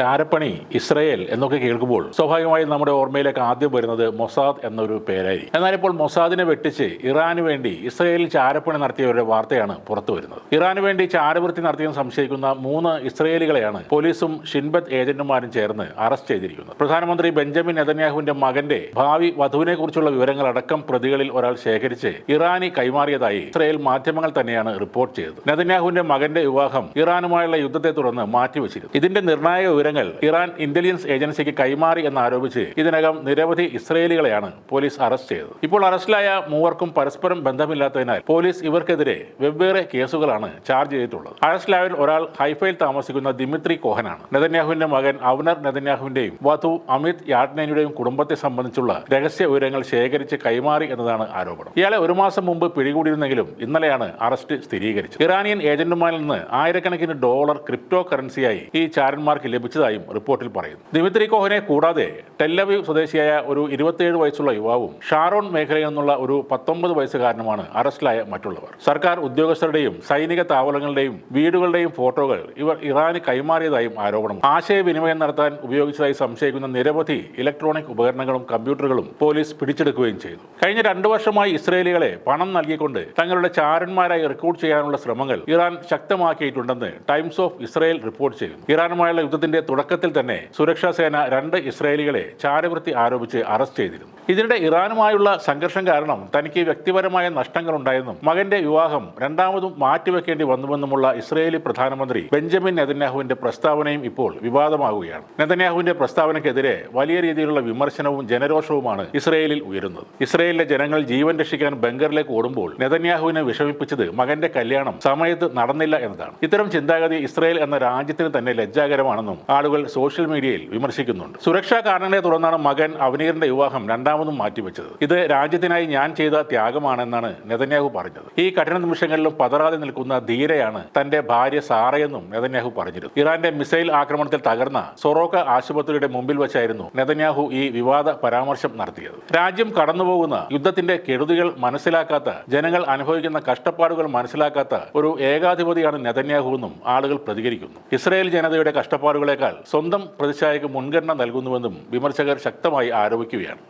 ചാരപ്പണി Israel എന്നൊക്കെ കേൾക്കുമ്പോൾ സ്വാഭാവികമായും നമ്മുടെ ഓർമ്മയിലേക്ക് ആദ്യം വരുന്നത് മൊസാദ് എന്നൊരു പേരായി. എന്നാൽ ഇപ്പോൾ മൊസാദിനെ വെട്ടിച്ച് ഇറാന് വേണ്ടി ഇസ്രയേലിൽ ചാരപ്പണി നടത്തിയവരുടെ വാർത്തയാണ് പുറത്തു വരുന്നത്. ഇറാന് വേണ്ടി ചാരവൃത്തി നടത്തിയെന്ന് സംശയിക്കുന്ന മൂന്ന് ഇസ്രയേലികളെയാണ് പോലീസും ഷിൻബത്ത് ഏജന്റുമാരും ചേർന്ന് അറസ്റ്റ് ചെയ്തിരിക്കുന്നത്. പ്രധാനമന്ത്രി ബെഞ്ചമിൻ നെതന്യാഹുവിന്റെ മകന്റെ ഭാവി വധുവിനെ കുറിച്ചുള്ള വിവരങ്ങളടക്കം പ്രതികളിൽ ഒരാൾ ശേഖരിച്ച് ഇറാനി കൈമാറിയതായി ഇസ്രയേൽ മാധ്യമങ്ങൾ തന്നെയാണ് റിപ്പോർട്ട് ചെയ്തത്. നെതന്യാഹുവിന്റെ മകന്റെ വിവാഹം ഇറാനുമായുള്ള യുദ്ധത്തെ തുടർന്ന് മാറ്റിവെച്ചിരുന്നു. ഇതിന്റെ നിർണായക വിവരങ്ങൾ ഇറാൻ ഇന്റലിജൻസ് ഏജൻസിക്ക് കൈമാറി എന്നാരോപിച്ച് ഇതിനകം നിരവധി ഇസ്രയേലികളെയാണ് പോലീസ് അറസ്റ്റ് ചെയ്തത്. ഇപ്പോൾ അറസ്റ്റിലായ മൂവർക്കും പരസ്പരം ബന്ധമില്ലാത്തതിനാൽ പോലീസ് ഇവർക്കെതിരെ വെവ്വേറെ കേസുകളാണ് ചാർജ് ചെയ്തിട്ടുള്ളത്. അറസ്റ്റിലായവരിൽ ഒരാൾ ഹൈഫയിൽ താമസിക്കുന്ന ദിമിത്രി കോഹനാണ്. നെതന്യാഹുവിന്റെ മകൻ അവനർ നെതന്യാഹുവിന്റെയും വധു അമിത് യാഡ്നയുടെയും കുടുംബത്തെ സംബന്ധിച്ചുള്ള രഹസ്യ വിവരങ്ങൾ ശേഖരിച്ച് കൈമാറി എന്നതാണ് ആരോപണം. ഇയാളെ ഒരു മാസം മുമ്പ് പിടികൂടിയിരുന്നെങ്കിലും ഇന്നലെയാണ് അറസ്റ്റ് സ്ഥിരീകരിച്ചത്. ഇറാനിയൻ ഏജന്റുമാരിൽ നിന്ന് ആയിരക്കണക്കിന് ഡോളർ ക്രിപ്റ്റോ കറൻസിയായി ഈ ചാരന്മാർക്ക് ലഭിച്ചതായും റിപ്പോർട്ടിൽ പറയുന്നു. ദിമിത്രി കോഹനെ കൂടാതെ ടെല്ലവീവ് സ്വദേശിയായ ഒരു ഇരുപത്തിയേഴ് വയസ്സുള്ള യുവാവും ഷാറോൺ മേഖലയിൽ നിന്നുള്ള ഒരു പത്തൊമ്പത് വയസ്സുകാരനുമാണ് അറസ്റ്റിലായ മറ്റുള്ളവർ. സർക്കാർ ഉദ്യോഗസ്ഥരുടെയും സൈനിക താവളങ്ങളുടെയും വീടുകളുടെയും ഫോട്ടോകൾ ഇവർ ഇറാന് കൈമാറിയതായും ആരോപണം. ആശയവിനിമയം നടത്താൻ ഉപയോഗിച്ചതായി സംശയിക്കുന്ന നിരവധി ഇലക്ട്രോണിക് ഉപകരണങ്ങളും കമ്പ്യൂട്ടറുകളും പോലീസ് പിടിച്ചെടുക്കുകയും ചെയ്തു. കഴിഞ്ഞ രണ്ടു വർഷമായി ഇസ്രയേലികളെ പണം നൽകിക്കൊണ്ട് തങ്ങളുടെ ചാരന്മാരായി റിക്രൂട്ട് ചെയ്യാനുള്ള ശ്രമങ്ങൾ ഇറാൻ ശക്തമാക്കിയിട്ടുണ്ടെന്ന് ടൈംസ് ഓഫ് ഇസ്രയേൽ റിപ്പോർട്ട് ചെയ്യുന്നു. ഇറാനുമായുള്ള യുദ്ധത്തിന്റെ തുടക്കത്തിൽ തന്നെ സുരക്ഷാ സേന രണ്ട് ഇസ്രായേലികളെ ചാരവൃത്തി ആരോപിച്ച് അറസ്റ്റ് ചെയ്തിരുന്നു. ഇതിനിടെ ഇറാനുമായുള്ള സംഘർഷം കാരണം തനിക്ക് വ്യക്തിപരമായ നഷ്ടങ്ങൾ ഉണ്ടായെന്നും മകന്റെ വിവാഹം രണ്ടാമതും മാറ്റിവെക്കേണ്ടി വന്നുവെന്നുമുള്ള ഇസ്രയേലി പ്രധാനമന്ത്രി ബെഞ്ചമിൻ നെതന്യാഹുവിന്റെ പ്രസ്താവനയും ഇപ്പോൾ വിവാദമാകുകയാണ്. നെതന്യാഹുവിന്റെ പ്രസ്താവനയ്ക്കെതിരെ വലിയ രീതിയിലുള്ള വിമർശനവും ജനരോഷവുമാണ് ഇസ്രയേലിൽ ഉയരുന്നത്. ഇസ്രയേലിലെ ജനങ്ങൾ ജീവൻ രക്ഷിക്കാൻ ബംഗറിലേക്ക് ഓടുമ്പോൾ നെതന്യാഹുവിനെ വിഷമിപ്പിച്ചത് മകന്റെ കല്യാണം സമയത്ത് നടന്നില്ല എന്നതാണ്. ഇത്തരം ചിന്താഗതി ഇസ്രയേൽ എന്ന രാജ്യത്തിന് തന്നെ ലജ്ജാകരമാണെന്നും ആളുകൾ സോഷ്യൽ മീഡിയയിൽ വിമർശിക്കുന്നുണ്ട്. സുരക്ഷാ കാരണങ്ങളെ തുടർന്നാണ് മകൻ അവനീറിന്റെ വിവാഹം രണ്ടാമതും മാറ്റിവെച്ചത്. ഇത് രാജ്യത്തിനായി ഞാൻ ചെയ്ത ത്യാഗമാണെന്നാണ് നെതന്യാഹു പറഞ്ഞത്. ഈ കഠിന നിമിഷങ്ങളിലും പതറാതെ നിൽക്കുന്ന ധീരയാണ് തന്റെ ഭാര്യ സാറയെന്നും നെതന്യാഹു പറഞ്ഞിരുന്നു. ഇറാന്റെ മിസൈൽ ആക്രമണത്തിൽ തകർന്ന സൊറോക്ക ആശുപത്രിയുടെ മുമ്പിൽ വെച്ചായിരുന്നു നെതന്യാഹു ഈ വിവാദ പരാമർശം നടത്തിയത്. രാജ്യം കടന്നുപോകുന്ന യുദ്ധത്തിന്റെ കെടുതികൾ മനസ്സിലാക്കാത്ത ജനങ്ങൾ അനുഭവിക്കുന്ന കഷ്ടപ്പാടുകൾ മനസ്സിലാക്കാത്ത ഒരു ഏകാധിപതിയാണ് നെതന്യാഹു എന്നും ആളുകൾ പ്രതികരിക്കുന്നു. ഇസ്രയേൽ ജനതയുടെ കഷ്ടപ്പാടുകളെക്കാൾ സ്വന്തം പ്രതിച്ഛായക്ക് മുൻഗണന നൽകുന്നുവെന്നും വിമർശകർ ശക്തമായി ആരോപിക്കുകയാണ്.